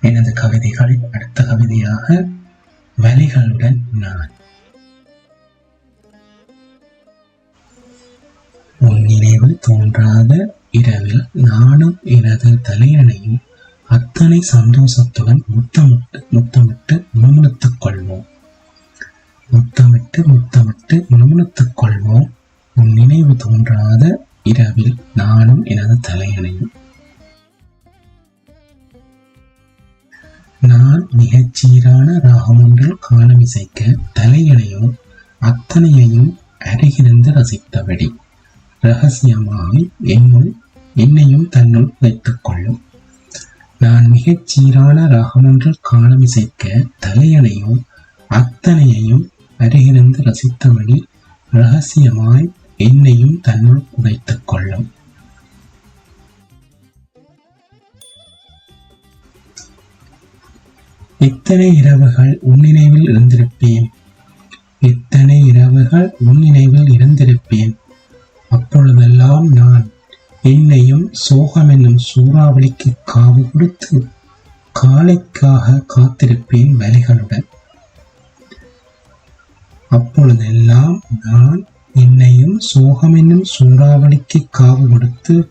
எனது கவிதைகள் அடுத்த கவிதையாக வலிகளுடன் நான். உன் நினைவு தோன்றாத இரவில் நானும் எனது தலையணையும் அத்தனை சந்தோஷத்துடன் முத்தமிட்டு முத்தமிட்டு முணுமுணுத்துக் கொள்வோம். முத்தமிட்டு முத்தமிட்டு முணுமுணுத்துக் கொள்வோம். உன் நினைவு தோன்றாத இரவில் நானும் எனது தலையணையும் மிகச்சீரான மிகச் சீரான ராகம் ஒன்றில் காலமிசைக்க தலையணையும் அத்தனையையும் அருகிருந்து ரசித்தபடி ரகசியமாய் என்னுள் என்னையும் தன்னுள் வைத்துக் கொள்ளும். நான் மிகச் சீரான ராகமொன்றில் காலமிசைக்க தலையணையும் அத்தனையையும் அருகிருந்து ரசித்தபடி ரகசியமாய் என்னையும் தன்னுள் புதைத்துக் கொள்ளும். எத்தனை இரவுகள் உன் நினைவில் இருந்திருப்பேன். எத்தனை இரவுகள் உன் நினைவில் இருந்திருப்பேன். அப்பொழுதெல்லாம் நான் என்னையும் சோகம் என்னும் சூறாவளிக்கு காவு கொடுத்து காலைக்காக காத்திருப்பேன் வலிகளுடன். அப்பொழுதெல்லாம் நான் என்னையும் சோகம் என்னும் சூறாவளிக்கு காவு கொடுத்து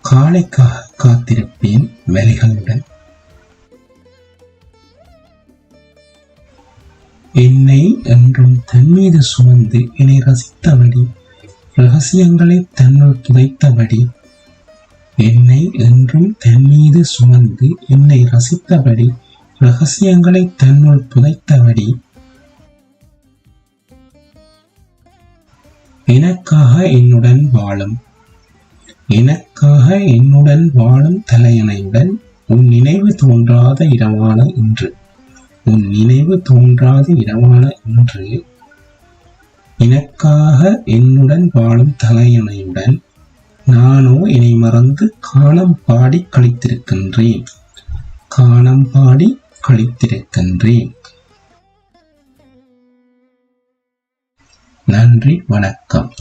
காலைக்காக காத்திருப்பேன் வலிகளுடன். என்னை என்றும் தன்மீது சுமந்து என்னை ரசித்தபடி ரகசியங்களை தன்னுள் புதைத்தபடி என்னை என்றும் தன் மீது சுமந்து என்னை ரசித்தபடி ரகசியங்களை தன்னுள் புதைத்தபடி எனக்காக என்னுடன் வாழும் எனக்காக என்னுடன் வாழும் தலையணையுடன் உன் நினைவு தோன்றாத இரவான இன்று. உன் நினைவு தோன்றாத இரவான இன்று. எனக்காக என்னுடன் வாழும் தலையணையுடன் நானோ என்னை மறந்து காலம் பாடி கழித்திருக்கின்றேன். காலம் பாடி கழித்திருக்கின்றேன். நன்றி வணக்கம்.